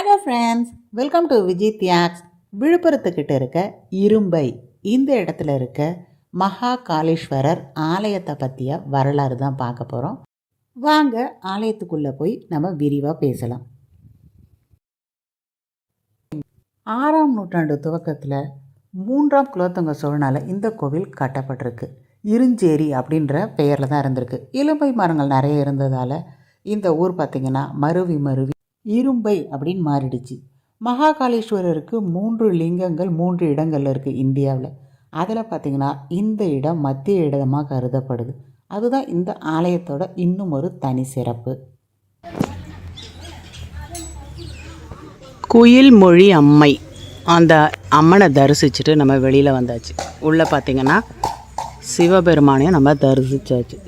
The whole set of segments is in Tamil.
Hello friends welcome to Vijay தியாக்ஸ் விழுப்புரத்துக்கிட்ட இருக்க இரும்பை இந்த இடத்துல இருக்க மகா காளீஸ்வரர் ஆலயத்தை பற்றிய வரலாறு தான் பார்க்க போகிறோம் வாங்க ஆலயத்துக்குள்ளே போய் நம்ம விரிவாக பேசலாம். ஆறாம் நூற்றாண்டு துவக்கத்தில் மூன்றாம் குலோத்துங்க சோழனால் இந்த கோவில் கட்டப்பட்டிருக்கு. இருஞ்சேரி அப்படின்ற பெயரில் தான் இருந்திருக்கு. இளம்பை மரங்கள் நிறைய இருந்ததால் இந்த ஊர் பார்த்திங்கன்னா மருவி மருவி இரும்பை அப்படின்னு மாறிடுச்சு. மகாகாலேஸ்வரருக்கு மூன்று லிங்கங்கள் மூன்று இடங்கள்ல இருக்குது இந்தியாவில். அதில் பார்த்திங்கன்னா இந்த இடம் மத்திய இடமாக கருதப்படுது. அதுதான் இந்த ஆலயத்தோட இன்னும் ஒரு தனி சிறப்பு. குயில் மொழி அம்மை. அந்த அம்மனை தரிசிச்சுட்டு நம்ம வெளியில் வந்தாச்சு. உள்ளே பார்த்திங்கன்னா சிவபெருமானையும் நம்ம தரிசிச்சாச்சு.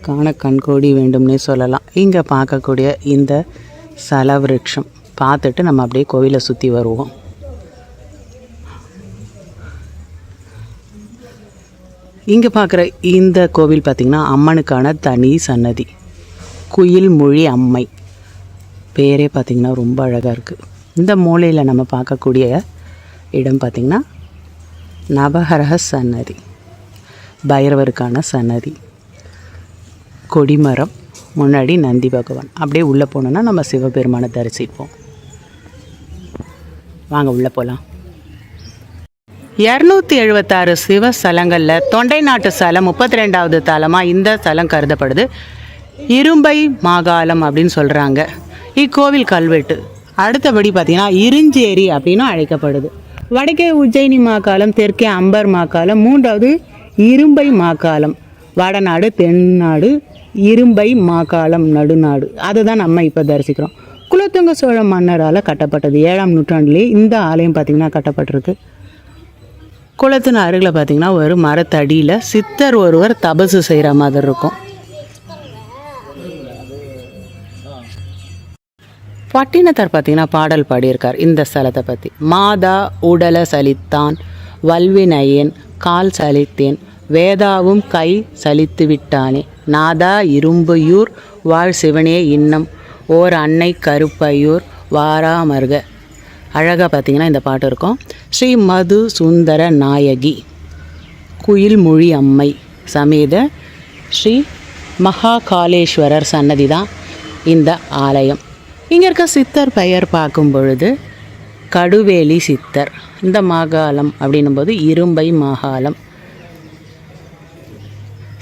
காண கண்கோடி வேண்டும்னே சொல்லலாம். இங்கே பார்க்கக்கூடிய இந்த சலவிருட்சம். பார்த்துட்டு நம்ம அப்படியே கோவிலை சுற்றி வருவோம். இங்கே பார்க்குற இந்த கோவில் பார்த்திங்கன்னா அம்மனுக்கான தனி சன்னதி. குயில் மொழி அம்மை. பேரே பார்த்திங்கன்னா ரொம்ப அழகாக இருக்குது இந்த மூலையில் நம்ம பார்க்கக்கூடிய இடம் பார்த்திங்கன்னா நவகரக சன்னதி. பைரவருக்கான சன்னதி. கொடிமரம். முன்னாடி நந்தி பகவான். அப்படியே உள்ளே போனோன்னா நம்ம சிவபெருமானை தரிசிப்போம். வாங்க உள்ளே போகலாம் இரநூத்தி எழுபத்தாறு சிவ ஸ்தலங்களில் தொண்டை நாட்டு ஸ்தலம் முப்பத்தி ரெண்டாவது தலமாக இந்த ஸ்தலம் கருதப்படுது. இரும்பை மாகாலம் அப்படின்னு சொல்கிறாங்க இக்கோவில் கல்வெட்டு. அடுத்தபடி பார்த்திங்கன்னா இருஞ்சேரி அப்படின்னு அழைக்கப்படுது. வடக்கே உஜ்ஜயினி மாகாலம் தெற்கே அம்பர் மாகாலம் மூன்றாவது இரும்பை மாகாலம். வடநாடு தென்னாடு இரும்பை மாகாளம் நடுநாடு. அதை தான் நம்ம இப்போ தரிசிக்கிறோம். குலத்துங்க சோழ மன்னரால் கட்டப்பட்டது. ஏழாம் நூற்றாண்டுலேயே இந்த ஆலயம் பார்த்திங்கன்னா கட்டப்பட்டிருக்கு. குளத்தின் அருகில் பார்த்தீங்கன்னா ஒரு மரத்தடியில் சித்தர் ஒருவர் தபசு செய்கிற மாதிரி இருக்கும். பட்டினத்தார் பார்த்தீங்கன்னா பாடல் பாடியிருக்கார் இந்த ஸ்தலத்தை பற்றி மாதா உடல சலித்தான் வல்வினையேன் கால் சலித்தேன் வேதாவும் கை சலித்து விட்டானே நாதா இரும்பையூர் வாழ் சிவனே இன்னம். ஓர் அன்னை கருப்பையூர் வாராமருக அழகாக பார்த்தீங்கன்னா இந்த பாட்டு இருக்கும். ஸ்ரீ மது சுந்தர நாயகி. குயில்மொழி அம்மை. சமேத ஸ்ரீ மகாகாலேஸ்வரர் சன்னதி தான் இந்த ஆலயம். இங்கே இருக்க சித்தர் பெயர் பார்க்கும் பொழுது கடுவேலி சித்தர். இந்த மாகாளம் அப்படின்னும்போது இரும்பை மாகாளம்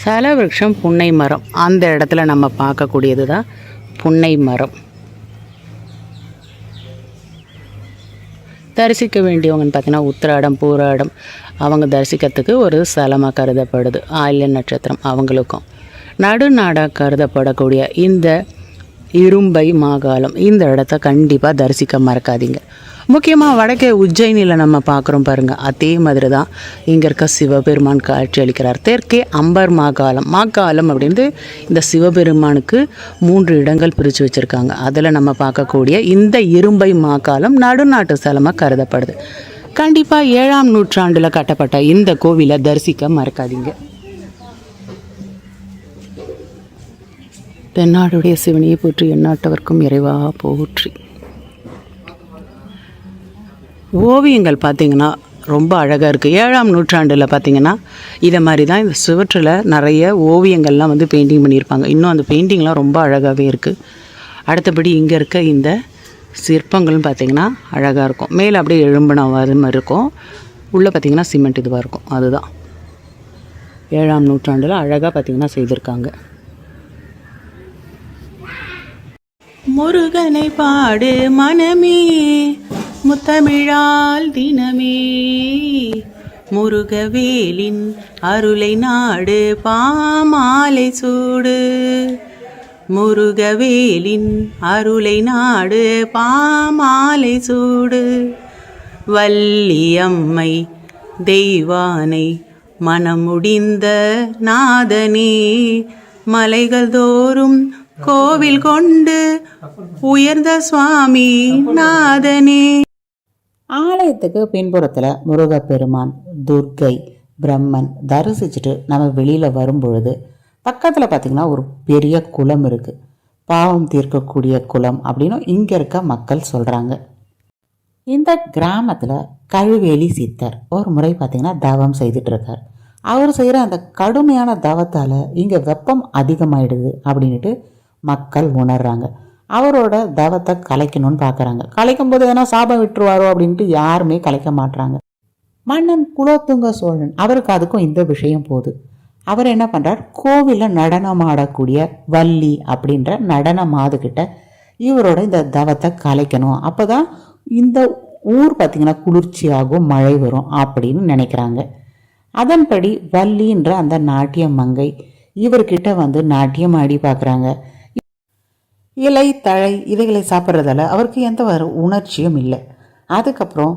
சலவிருஷம் புன்னை மரம். அந்த இடத்துல நம்ம பார்க்கக்கூடியது தான் புன்னை மரம். தரிசிக்க வேண்டியவங்கன்னு பார்த்தீங்கன்னா உத்திராடம் பூராடம் அவங்க தரிசிக்கிறதுக்கு ஒரு ஸ்தலமாக கருதப்படுது. ஆயில்ய நட்சத்திரம் அவங்களுக்கும். நடுநாடாக கருதப்படக்கூடிய இந்த இரும்பை மாகாலம் இந்த இடத்த கண்டிப்பாக தரிசிக்க மறக்காதீங்க. முக்கியமாக வடக்கே உஜ்ஜயினியில் நம்ம பார்க்குறோம் பாருங்கள் அதே மாதிரி தான் இங்கே இருக்க சிவபெருமான் காட்சி அளிக்கிறார். தெற்கே அம்பர் மாகாலம். மாகாலம் அப்படின்றது இந்த சிவபெருமானுக்கு மூன்று இடங்கள் பிரித்து வச்சுருக்காங்க. அதில் நம்ம பார்க்கக்கூடிய இந்த இரும்பை மாகாலம் நடுநாட்டு ஸ்தலமாக கருதப்படுது. கண்டிப்பாக ஏழாம் நூற்றாண்டில் கட்டப்பட்ட இந்த கோவிலை தரிசிக்க மறக்காதீங்க. தென்னாடுடைய சிவனையை போற்றி எந்நாட்டவர்க்கும் இறைவா போற்றி. ஓவியங்கள் பார்த்திங்கன்னா ரொம்ப அழகாக இருக்குது ஏழாம் நூற்றாண்டில் பார்த்திங்கன்னா இதை மாதிரி தான் இந்த சுவற்றில் நிறைய ஓவியங்கள்லாம் வந்து பெயிண்டிங் பண்ணியிருப்பாங்க. இன்னும் அந்த பெயிண்டிங்லாம் ரொம்ப அழகாகவே இருக்குது அடுத்தபடி இங்கே இருக்க இந்த சிற்பங்கள்னு பார்த்திங்கன்னா அழகாக இருக்கும். மேலே அப்படியே எழும்பின மாதிரி இருக்கும். உள்ளே பார்த்திங்கன்னா சிமெண்ட் இதுவாக இருக்கும். அதுதான். ஏழாம் நூற்றாண்டில் அழகாக பார்த்திங்கன்னா செய்திருக்காங்க. முருகனை பாடு மனமே. முத்தமிழால் தினமே. முருகவேலின் அருளை நாடு பாமாலை சூடு. முருகவேலின் அருளை நாடு பாமாலை சூடு. வள்ளியம்மை தெய்வானை மனமுடிந்த நாதனே மலைகள் தோறும் கோவில் கொண்டு உயர்ந்த சுவாமி நாதனே. ஆலயத்துக்கு பின்புறத்தில் முருகப்பெருமான் துர்க்கை பிரம்மன் தரிசிச்சுட்டு நம்ம வெளியில் வரும் பொழுது பக்கத்தில் பார்த்திங்கன்னா ஒரு பெரிய குளம் இருக்குது பாவம் தீர்க்கக்கூடிய குலம் அப்படின்னு இங்கே இருக்க மக்கள் சொல்கிறாங்க இந்த கிராமத்தில் கழுவேலி சித்தர் ஒரு முறை பார்த்திங்கன்னா தவம் செய்துட்டு இருக்கார் அவர் செய்கிற அந்த கடுமையான தவத்தால் இங்கே வெப்பம் அதிகமாயிடுது அப்படின்ட்டு மக்கள் உணர்றாங்க. அவரோட தவத்தை கலைக்கணும்னு பார்க்குறாங்க கலைக்கும் போது எதனா சாபம் விட்டுருவாரோ அப்படின்ட்டு யாருமே கலைக்க மாட்றாங்க. மன்னன் குலோத்துங்க சோழன் அவருக்கு அதுக்கும் இந்த விஷயம் போகுது. அவர் என்ன பண்ணுறார் கோவிலில் நடனம் ஆடக்கூடிய வள்ளி அப்படின்ற நடன மாதுகிட்ட இவரோட இந்த தவத்தை கலைக்கணும். அப்போ தான் இந்த ஊர் பார்த்திங்கன்னா குளிர்ச்சியாகும் மழை வரும் அப்படின்னு நினைக்கிறாங்க. அதன்படி வள்ளின்ற அந்த நாட்டிய மங்கை இவர்கிட்ட வந்து நாட்டியம் ஆடி பார்க்குறாங்க இலை தழை இவைகளை சாப்பிட்றதால அவருக்கு எந்த ஒரு உணர்ச்சியும் இல்லை. அதுக்கப்புறம்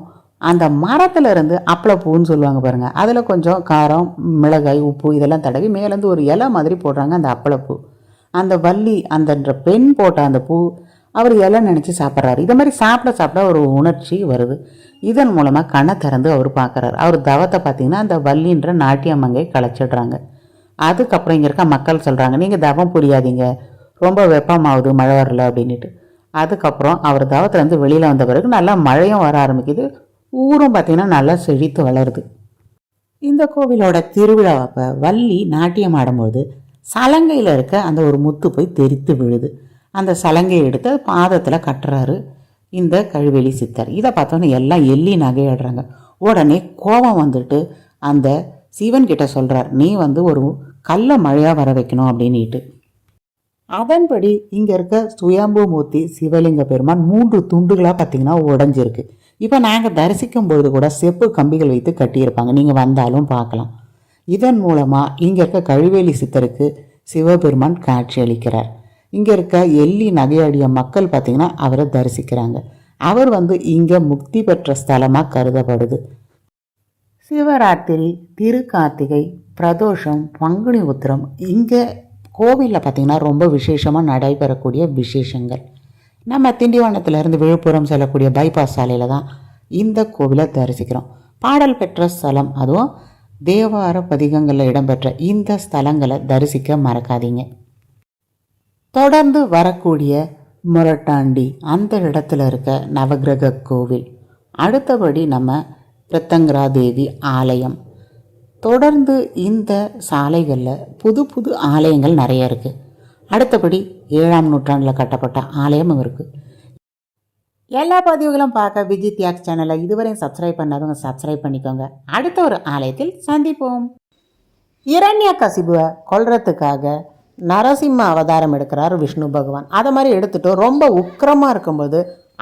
அந்த மரத்தில் இருந்து அப்பளப்பூன்னு சொல்லுவாங்க பாருங்கள் அதில் கொஞ்சம் காரம் மிளகாய் உப்பு இதெல்லாம் தடவி மேலேருந்து ஒரு இலை மாதிரி போடுறாங்க அந்த அப்பளப்பூ. அந்த வள்ளி அந்த பெண் போட்ட அந்த பூ அவர் இலை நினச்சி சாப்பிட்றாரு. இதை மாதிரி சாப்பிட சாப்பிட ஒரு உணர்ச்சி வருது. இதன் மூலமாக கண்ணை திறந்து அவர் பார்க்குறாரு அவர் தவத்தை பார்த்தீங்கன்னா அந்த வள்ளின்ற நாட்டியம்மங்கை களைச்சிடுறாங்க. அதுக்கப்புறம் இங்கே இருக்க மக்கள் சொல்கிறாங்க நீங்கள் தவம் புரியாதீங்க. ரொம்ப வெப்பமாகுது மழை வரல அப்படின்ட்டு அதுக்கப்புறம் அவர் தவத்துலேருந்து வெளியில் வந்த பிறகு நல்லா மழையும் வர ஆரம்பிக்குது. ஊரும் பார்த்திங்கன்னா நல்லா செழித்து வளருது. இந்த கோவிலோட திருவிழாவப்போ வள்ளி நாட்டியம் ஆடும்போது சலங்கையில் இருக்க அந்த ஒரு முத்து போய் தெரித்து விழுது. அந்த சலங்கையை எடுத்து அது பாதத்தில் கட்டுறாரு இந்த கழுவெளி சித்தர். இதை பார்த்தோன்னே எல்லாம் எள்ளி நகையாடுறாங்க. உடனே கோபம் வந்துட்டு அந்த சிவன்கிட்ட சொல்கிறார் நீ வந்து ஒரு கல்ல மழையாக வர வைக்கணும் அப்படின்னுட்டு. அதன்படி இங்கே இருக்க சுயம்புமூர்த்தி சிவலிங்க பெருமான் மூன்று துண்டுகளாக பார்த்தீங்கன்னா உடஞ்சிருக்கு. இப்போ நாங்கள் தரிசிக்கும் பொழுது கூட செப்பு கம்பிகள் வைத்து கட்டியிருப்பாங்க. நீங்கள் வந்தாலும் பார்க்கலாம். இதன் மூலமாக இங்கே இருக்க கழுவேலி சித்தருக்கு சிவபெருமான் காட்சி அளிக்கிறார். இங்கே இருக்க எள்ளி நகையாடிய மக்கள் பார்த்திங்கன்னா அவரை தரிசிக்கிறாங்க. அவர் வந்து இங்கே முக்தி பெற்ற ஸ்தலமாக கருதப்படுது. சிவராத்திரி திருக்கார்த்திகை பிரதோஷம் பங்குனி உத்திரம் இங்கே கோவிலில் பார்த்திங்கன்னா ரொம்ப விசேஷமாக நடைபெறக்கூடிய விசேஷங்கள். நம்ம திண்டிவனத்திலேருந்து விழுப்புரம் செல்லக்கூடிய பைபாஸ் சாலையில் தான் இந்த கோவிலை தரிசிக்கிறோம். பாடல் பெற்ற ஸ்தலம் அதுவும் தேவார பதிகங்களில் இடம்பெற்ற இந்த ஸ்தலங்களை தரிசிக்க மறக்காதீங்க. தொடர்ந்து வரக்கூடிய முரட்டாண்டி அந்த இடத்துல இருக்க நவகிரக கோவில். அடுத்தபடி நம்ம பிரத்தங்கரா தேவி ஆலயம். தொடர்ந்து இந்த சாலைகளில் புது புது ஆலயங்கள் நிறைய இருக்குது அடுத்தபடி ஏழாம் நூற்றாண்டில் கட்டப்பட்ட ஆலயமும் இருக்குது எல்லா பதிவுகளும் பார்க்க விஜய் தியாக் சேனலை இதுவரையும் சப்ஸ்கிரைப் பண்ணாதவங்க சப்ஸ்கிரைப் பண்ணிக்கோங்க. அடுத்த ஒரு ஆலயத்தில் சந்திப்போம். இரண்ய கசிபுவை கொல்றதுக்காக நரசிம்ம அவதாரம் எடுக்கிறார் விஷ்ணு பகவான். அதை மாதிரி எடுத்துகிட்டு ரொம்ப உக்கிரமாக இருக்கும்போது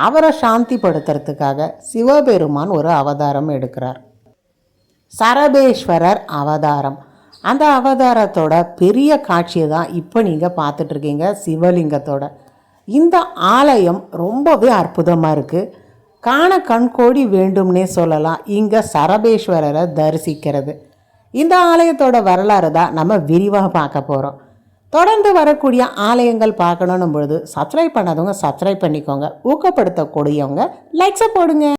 அவரை சாந்திப்படுத்துறதுக்காக சிவபெருமான் ஒரு அவதாரம் எடுக்கிறார். சரபேஸ்வரர் அவதாரம். அந்த அவதாரத்தோட பெரிய காட்சியை தான் இப்போ நீங்கள் பார்த்துட்ருக்கீங்க சிவலிங்கத்தோட. இந்த ஆலயம் ரொம்பவே அற்புதமாக இருக்குது காண கண்கோடி வேண்டும்னே சொல்லலாம் இங்கே சரபேஸ்வரரை தரிசிக்கிறது. இந்த ஆலயத்தோட வரலாறு தான் நம்ம விரிவாக பார்க்க போகிறோம் தொடர்ந்து வரக்கூடிய ஆலயங்கள் பார்க்கணும் பொழுது சப்ஸ்கிரைப் பண்ணாதவங்க சப்ஸ்கிரைப் பண்ணிக்கோங்க. ஊக்கப்படுத்தக்கூடியவங்க லைக்ஸை போடுங்க.